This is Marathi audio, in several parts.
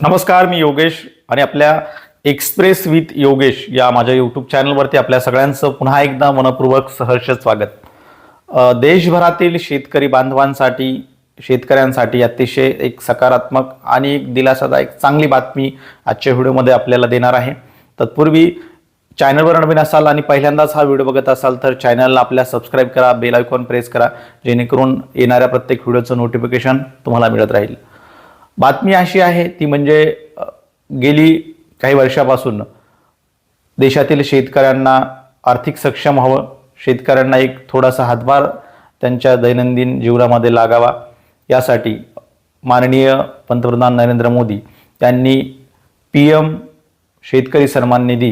नमस्कार मी योगेश आणि आपल्या एक्सप्रेस विथ योगेश या माझ्या यूट्यूब चॅनलवरती आपल्या सगळ्यांचं पुन्हा एकदा मनपूर्वक सहर्ष स्वागत. देशभरातील शेतकरी बांधवांसाठी शेतकऱ्यांसाठी अतिशय एक सकारात्मक आणि एक दिलासादायक चांगली बातमी आजच्या व्हिडिओमध्ये आपल्याला देणार आहे. तत्पूर्वी चॅनलवर नवीन असाल आणि पहिल्यांदाच हा व्हिडिओ बघत असाल तर चॅनलला आपल्या सबस्क्राईब करा बेल आयकॉन प्रेस करा जेणेकरून येणाऱ्या प्रत्येक व्हिडिओचं नोटिफिकेशन तुम्हाला मिळत राहील. बातमी अशी आहे ती म्हणजे गेली काही वर्षापासून देशातील शेतकऱ्यांना आर्थिक सक्षम हवं शेतकऱ्यांना एक थोडासा हातभार त्यांच्या दैनंदिन जीवनामध्ये लागावा. यासाठी माननीय पंतप्रधान नरेंद्र मोदी यांनी पी एम शेतकरी सन्मान निधी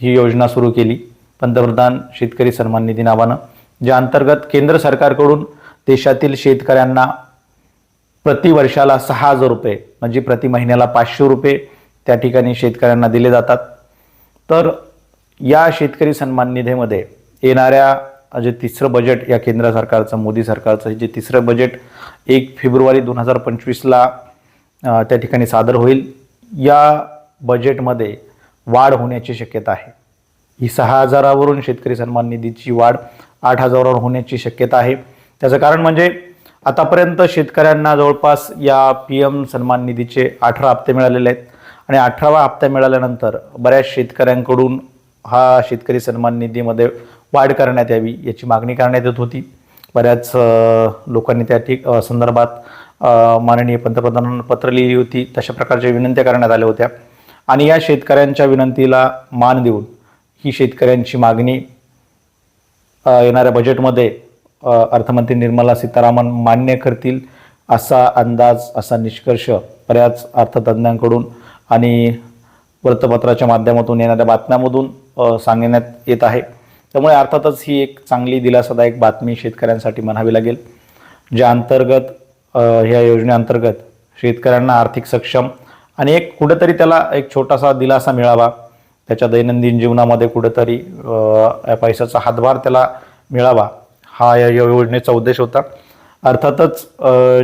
ही योजना सुरू केली. पंतप्रधान शेतकरी सन्मान निधी नावानं ज्या अंतर्गत केंद्र सरकारकडून देशातील शेतकऱ्यांना प्रति वर्षाला सहा हजार रुपये म्हणजे प्रति महिन्याला पाचशे रुपये त्या ठिकाणी शेतकऱ्यांना दिले जातात. तर या शेतकरी सन्मान निधीमध्ये येणाऱ्या जे तिसरं बजेट या केंद्र सरकारचं मोदी सरकारचं जे तिसरं बजेट एक फेब्रुवारी दोन हजार पंचवीसला त्या ठिकाणी सादर होईल. या बजेटमध्ये वाढ होण्याची शक्यता आहे. ही सहा हजारावरून शेतकरी सन्मान निधीची वाढ आठ हजारावर होण्याची शक्यता आहे. त्याचं कारण म्हणजे आतापर्यंत शेतकऱ्यांना जवळपास या पी एम सन्मान निधीचे अठरा हप्ते मिळालेले आहेत. आणि अठरावा हप्ता मिळाल्यानंतर बऱ्याच शेतकऱ्यांकडून हा शेतकरी सन्मान निधीमध्ये वाढ करण्यात यावी याची मागणी करण्यात येत होती. बऱ्याच लोकांनी त्या ठीक संदर्भात माननीय पंतप्रधानांना पत्र लिहिली होती. तशा प्रकारच्या विनंत्या करण्यात आल्या होत्या. आणि या शेतकऱ्यांच्या विनंतीला मान देऊन ही शेतकऱ्यांची मागणी येणाऱ्या बजेटमध्ये अर्थमंत्री निर्मला सीतारामन मान्य करतील असा अंदाज असा निष्कर्ष बऱ्याच अर्थतज्ज्ञांकडून आणि वृत्तपत्राच्या माध्यमातून येणाऱ्या बातम्यामधून सांगण्यात येत आहे. त्यामुळे अर्थातच ही एक चांगली दिलासादायक बातमी शेतकऱ्यांसाठी म्हणावी लागेल ज्या अंतर्गत ह्या योजनेअंतर्गत शेतकऱ्यांना आर्थिक सक्षम आणि एक कुठेतरी त्याला एक छोटासा दिलासा मिळावा त्याच्या दैनंदिन जीवनामध्ये कुठेतरी या पैशाचा हातभार त्याला मिळावा हा या योजनेचा उद्देश होता. अर्थातच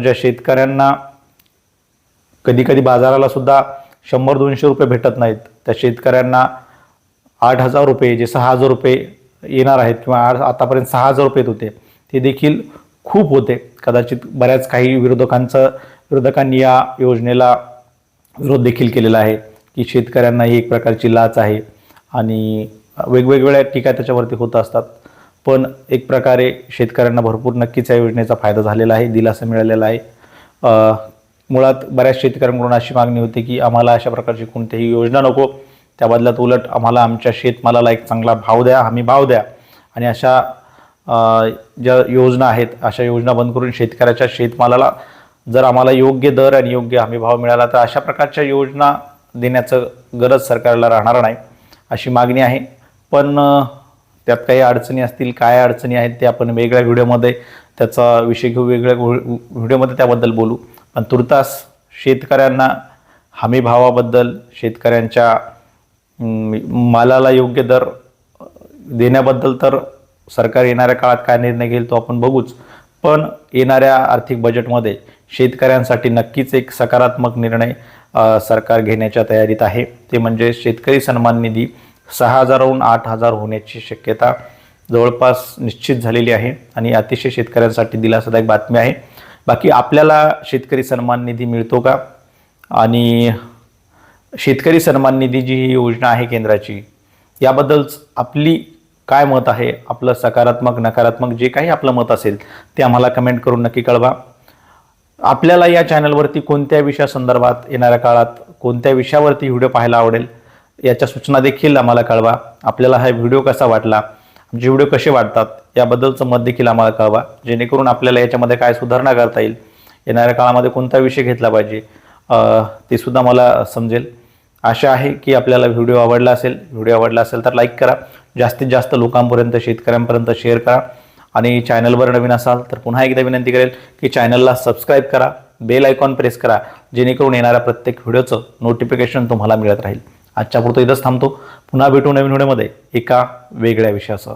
ज्या शेतकऱ्यांना कधी कधी बाजाराला सुद्धा शंभर दोनशे रुपये भेटत नाहीत त्या शेतकऱ्यांना आठ हजार रुपये जे सहा हजार रुपये येणार आहेत किंवा आठ आतापर्यंत सहा हजार रुपये येत होते ते देखील खूप होते. कदाचित बऱ्याच काही विरोधकांचं विरोधकांनी या योजनेला विरोध देखील केलेला आहे की शेतकऱ्यांना ही एक प्रकारची लाच आहे आणि वेगवेगळ्या टीका त्याच्यावरती होत असतात. पण एक प्रकारे शेतकऱ्यांना भरपूर नक्कीच या योजनेचा फायदा झालेला आहे दिलासा मिळालेला आहे. मुळात बऱ्याच शेतकऱ्यांकडून अशी मागणी होती की आम्हाला अशा प्रकारची कोणतीही योजना नको. त्या बदल्यात उलट आम्हाला आमच्या शेतमालाला एक चांगला भाव द्या हमी भाव द्या. आणि अशा ज्या योजना आहेत अशा योजना बंद करून शेतकऱ्याच्या शेतमालाला जर आम्हाला योग्य दर आणि योग्य हमी भाव मिळाला तर अशा प्रकारच्या योजना देण्याचं गरज सरकारला राहणार नाही अशी मागणी आहे. पण त्यात काही अडचणी असतील काय अडचणी आहेत ते आपण वेगळ्या व्हिडिओमध्ये त्याचा विषय घेऊ वेगळ्या व्हि- व्हिडिओमध्ये त्याबद्दल बोलू. पण तुर्तास शेतकऱ्यांना हमी भावाबद्दल शेतकऱ्यांच्या मालाला योग्य दर देण्याबद्दल तर सरकार येणाऱ्या काळात काय निर्णय घेईल तो आपण बघूच. पण येणाऱ्या आर्थिक बजेटमध्ये शेतकऱ्यांसाठी नक्कीच एक सकारात्मक निर्णय सरकार घेण्याच्या तयारीत आहे. ते म्हणजे शेतकरी सन्मान निधी सहा हजाराहून आठ हजार होण्याची शक्यता जवळपास निश्चित झालेली आहे आणि अतिशय शेतकऱ्यांसाठी दिलासादायक बातमी आहे. बाकी आपल्याला शेतकरी सन्मान निधी मिळतो का? आणि शेतकरी सन्मान निधी जी ही योजना आहे केंद्राची याबद्दलच आपली काय मत आहे? आपलं सकारात्मक नकारात्मक जे काही आपलं मत असेल ते आम्हाला कमेंट करून नक्की कळवा. आपल्याला या चॅनलवरती कोणत्या विषयासंदर्भात येणाऱ्या काळात कोणत्या विषयावरती व्हिडिओ पाहायला आवडेल याच्या सूचना देखील आम्हाला कळवा. आपल्याला हा व्हिडिओ कसा वाटला आमचे व्हिडिओ कसे वाटतात याबद्दलचं मत देखील आम्हाला कळवा. जेणेकरून आपल्याला याच्यामध्ये काय सुधारणा करता येईल येणाऱ्या काळामध्ये कोणता विषय घेतला पाहिजे ते सुद्धा मला समजेल. आशा आहे की आपल्याला व्हिडिओ आवडला असेल व्हिडिओ आवडला असेल तर लाईक करा जास्तीत जास्त लोकांपर्यंत शेतकऱ्यांपर्यंत शेअर करा आणि चॅनलवर नवीन असाल तर पुन्हा एकदा विनंती करेल की चॅनलला सबस्क्राईब करा बेल आयकॉन प्रेस करा जेणेकरून येणाऱ्या प्रत्येक व्हिडिओचं नोटिफिकेशन तुम्हाला मिळत राहील. आजच्या पुरतं इथंच थांबतो. पुन्हा भेटू नवीन व्हिडिओमध्ये एका वेगळ्या विषयासह.